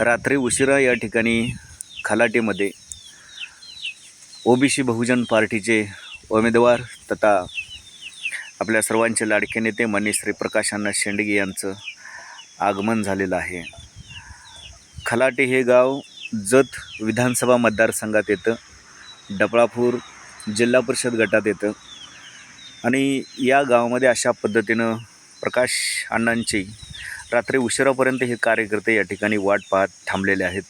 रात्री उशिरा या ठिकाणी खलाटीमध्ये ओबीसी बहुजन पार्टीचे उमेदवार तथा आपल्या सर्वांचे लाडके नेते माननीय श्री प्रकाश अण्णा शेंडगे यांचं आगमन झालेलं आहे. खलाटे हे गाव जत विधानसभा मतदारसंघात येतं डपळापूर जिल्हा परिषद गटात येतं आणि या गावामध्ये अशा पद्धतीनं प्रकाश अण्णांची रात्री उशिरापर्यंत हे कार्यकर्ते या ठिकाणी वाट पाहत थांबलेले आहेत.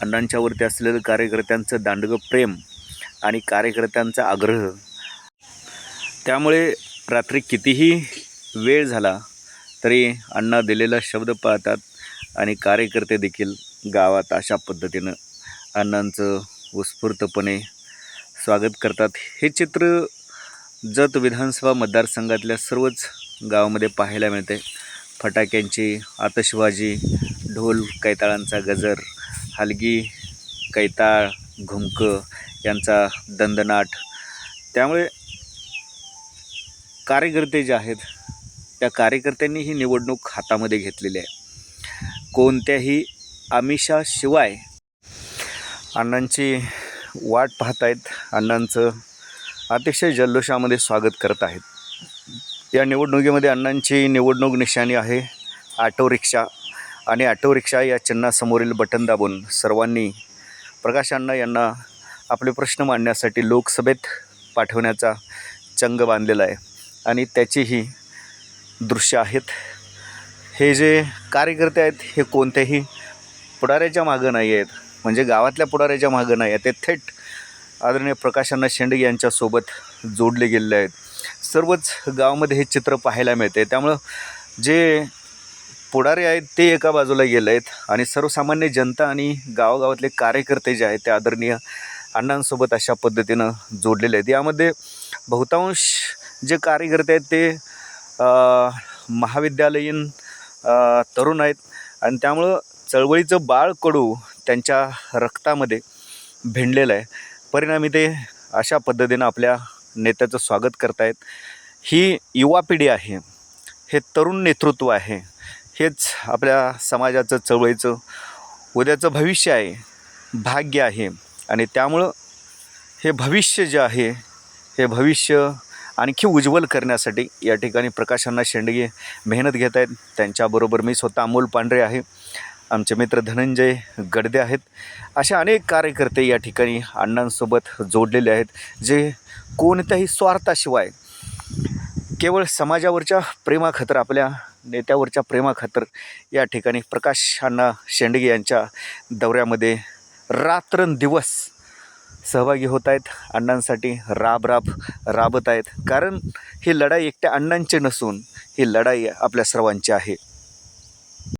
अण्णांच्यावरती असलेलं कार्यकर्त्यांचं दांडगं प्रेम आणि कार्यकर्त्यांचा आग्रह. त्यामुळे रात्री कितीही वेळ झाला तरी अण्णा दिलेला शब्द पाळतात आणि कार्यकर्ते देखील गावात अशा पद्धतीनं अण्णांचं उत्स्फूर्तपणे स्वागत करतात. हे चित्र जत विधानसभा मतदारसंघातल्या सर्वच गावामध्ये पाहायला मिळते फटाक्यांची आतषबाजी ढोल कैताळांचा गजर हलगी कैताळ घुमकं यांचा दंदनाट. त्यामुळे कार्यकर्ते जे आहेत त्या कार्यकर्त्यांनी ही निवडणूक हातामध्ये घेतलेली आहे. कोणत्याही आमिषाशिवाय अण्णांची वाट पाहत आहेत अण्णांचं अतिशय जल्लोषामध्ये स्वागत करत आहेत. या निवडणुकीमध्ये अण्णांची निवडणूक निशाणी आहे. ऑटो रिक्षा आणि ऑटो रिक्षा या चिन्हासमोरील बटन दाबून सर्वांनी प्रकाश अण्णा यांना आपले प्रश्न मांडण्यासाठी लोकसभेत पाठवण्याचा चंग बांधलेला आहे. आणि त्याचीही दृश्य आहेत. हे जे कार्यकर्ते आहेत हे कोणत्याही पुढाऱ्याच्या मागं नाही आहेत. म्हणजे गावातल्या पुढाऱ्याच्या मागं नाही आहेत. ते थेट आदरणीय प्रकाशांना शेंडगे यांच्यासोबत जोडले गेलेले आहेत. सर्वच गावामध्ये हे चित्र पाहायला मिळते. त्यामुळं जे पुढारी आहेत ते एका बाजूला गेले आहेत आणि सर्वसामान्य जनता आणि गावागावातले कार्यकर्ते जे आहेत ते आदरणीय अण्णांसोबत अशा पद्धतीनं जोडलेले आहेत. यामध्ये बहुतांश जे कार्यकर्ते आहेत ते महाविद्यालयीन तरुण आहेत आणि त्यामुळं चळवळीचं बाळ कडू त्यांच्या रक्तामध्ये भिणलेलं आहे. परिणामी ते अशा पद्धतीनं आपल्या नेत्याचं स्वागत करतायत. ही युवा पिढी आहे. हे तरुण नेतृत्व आहे. हेच आपल्या समाजाचं चळवळीचं उद्याचं भविष्य आहे. भाग्य आहे. आणि त्यामुळं हे भविष्य जे आहे हे भविष्य आणखी उज्ज्वल करण्यासाठी या ठिकाणी प्रकाशांना शेंडगे मेहनत घेत आहेत त्यांच्याबरोबर मी स्वतः अमोल पांढरे आहे. आमचे मित्र धनंजय गडदे आहेत. असे अनेक कार्यकर्ते या ठिकाणी अण्णांसोबत जोडलेले आहेत जे कोणत्याही स्वार्थाशिवाय केवळ समाजावरच्या प्रेमाखातर आपल्या नेत्यावरच्या प्रेमाखातर या ठिकाणी प्रकाश अण्णा शेंडगे यांच्या दौऱ्यामध्ये रात्रंदिवस सहभागी होत आहेत. अण्णांसाठी राब राब राबत आहेत. कारण ही लढाई एकट्या अण्णांची नसून ही लढाई आपल्या सर्वांची आहे.